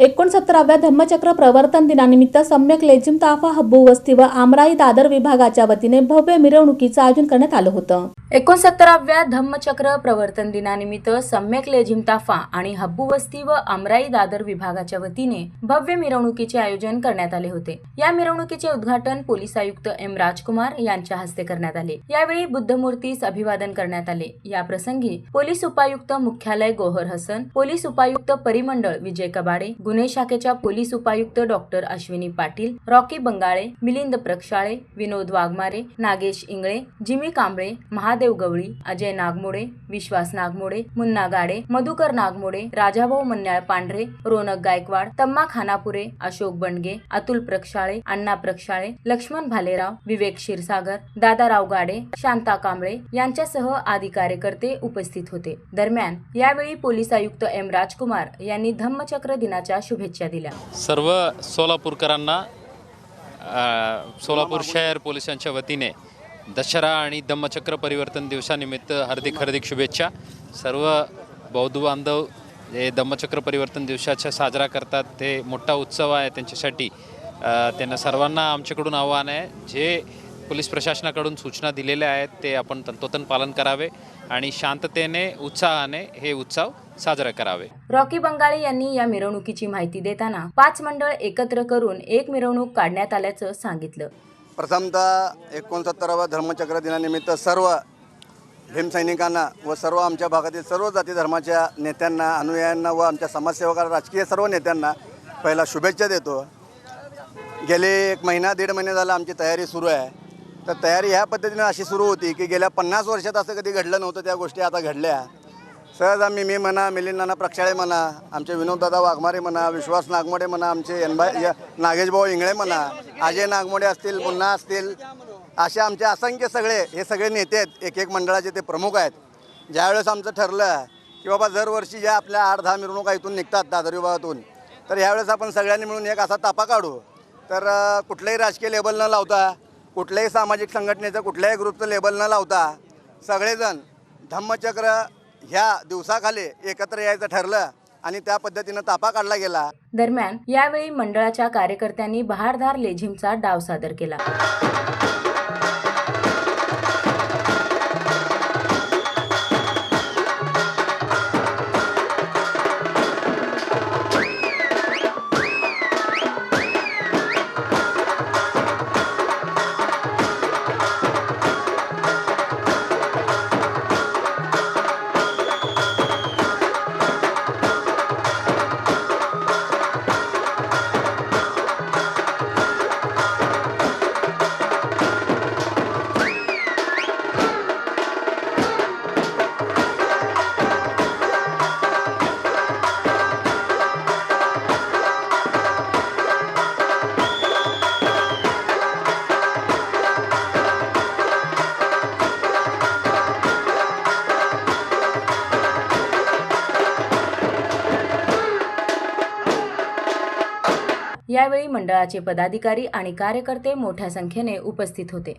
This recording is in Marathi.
एकोणसत्तराव्या धम्मचक्र प्रवर्तन दिनानिमित्त सम्यक लेझिम ताफा हब्बू वस्ती व आमराई दादर विभागाच्या वतीने भव्य मिरवणुकीचं आयोजन करण्यात आलं होतं. एकोणसत्तराव्या धम्मचक्र प्रवर्तन दिनानिमित्त सम्यक लेझिम ताफा आणि हब्बू वस्ती व अमराई दादर विभागाच्या वतीने भव्य मिरवणुकीचे आयोजन करण्यात आले होते. या मिरवणुकीचे उद्घाटन पोलीस आयुक्त एम राजकुमार यांच्या हस्ते करण्यात आले. यावेळी बुद्धमूर्तीस अभिवादन करण्यात आले. या प्रसंगी पोलीस उपायुक्त मुख्यालय गोहर हसन पोलीस उपायुक्त परिमंडळ विजय कबाडे गुन्हे शाखेच्या पोलीस उपायुक्त doctor Ashwini Patil Rocky Bangale Milind Prakshale Vinod Waghmare Nagesh Ingale Jimmy Kamble Maha Mahadev Gawali Ajay Nagmode Vishwas Nagmode Munna Gade Madhukar Nagmode Rajabhau Manyal Pandhare Ronak Gaikwad तम्मा खानापुरे अशोक बंडगे अतुल प्रक्षाळे अण्णा प्रक्षाळे लक्ष्मण भालेराव विवेक क्षीरसागर दादाराव गाडे शांता कांबळे यांच्यासह आदी कार्यकर्ते उपस्थित होते. दरम्यान यावेळी पोलीस आयुक्त एम राजकुमार यांनी धम्मचक्र दिनाच्या शुभेच्छा दिल्या. सर्व सोलापूरकरांना सोलापूर शहर पोलिसांच्या वतीने दसरा आणि धम्मचक्र परिवर्तन दिवसानिमित्त हार्दिक हार्दिक शुभेच्छा. सर्व बौद्ध बांधव जे धम्मचक्र परिवर्तन दिवसाच्या साजरा करतात. ते मोठा उत्सव आहे त्यांच्यासाठी. त्यांना सर्वांना आमच्याकडून आव्हान आहे. जे पोलीस प्रशासनाकडून सूचना दिलेल्या आहेत ते आपण तंतोतंत पालन करावे आणि शांततेने उत्साहाने हे उत्सव साजरा करावे. रॉकी बंगाळे यांनी या मिरवणुकीची माहिती देताना पाच मंडळ एकत्र करून एक मिरवणूक काढण्यात आल्याचं सांगितलं. प्रथमतः एकोणसत्तराव्या धर्मचक्र दिनानिमित्त सर्व भीमसैनिकांना व सर्व आमच्या भागातील सर्व जाती धर्माच्या नेत्यांना अनुयायांना व आमच्या समाजसेवकांना राजकीय सर्व नेत्यांना पहिला शुभेच्छा देतो. गेले एक महिना दीड महिने झाला आमची तयारी सुरू आहे. तर तयारी ह्या पद्धतीने अशी सुरू होती की गेल्या पन्नास वर्षात असं कधी घडलं नव्हतं त्या गोष्टी आता घडल्या. सहज आम्ही मी म्हणा मिलिंद नाना प्रक्षाळे म्हणा आमचे विनोददादा वाघमारे म्हणा विश्वास नागमोडे म्हणा आमचे एनबा य- नागेशभाऊ इंगळे म्हणा अजय नागमोडे असतील मुन्ना असतील असे आमचे असंख्य सगळे हे सगळे नेते आहेत एक एक मंडळाचे ते प्रमुख आहेत. ज्यावेळेस आमचं ठरलं की बाबा दरवर्षी ज्या आपल्या आठ दहा मिरवणुका इथून निघतात दादर विभागातून तर ह्यावेळेस आपण सगळ्यांनी मिळून एक असा तापा काढू. तर कुठलंही राजकीय लेबल न लावता कुठल्याही सामाजिक संघटनेचं कुठल्याही ग्रुपचं लेबल न लावता सगळेजण धम्मचक्र ह्या दिवसाखाली एकत्र यायचं ठरलं आणि त्या पद्धतीनं तापा काढला गेला. दरम्यान यावेळी मंडळाच्या कार्यकर्त्यांनी बहारदार लेझिमचा डाव सादर केला. यावेळी मंडळाचे पदाधिकारी आणि कार्यकर्ते मोठ्या संख्येने उपस्थित होते.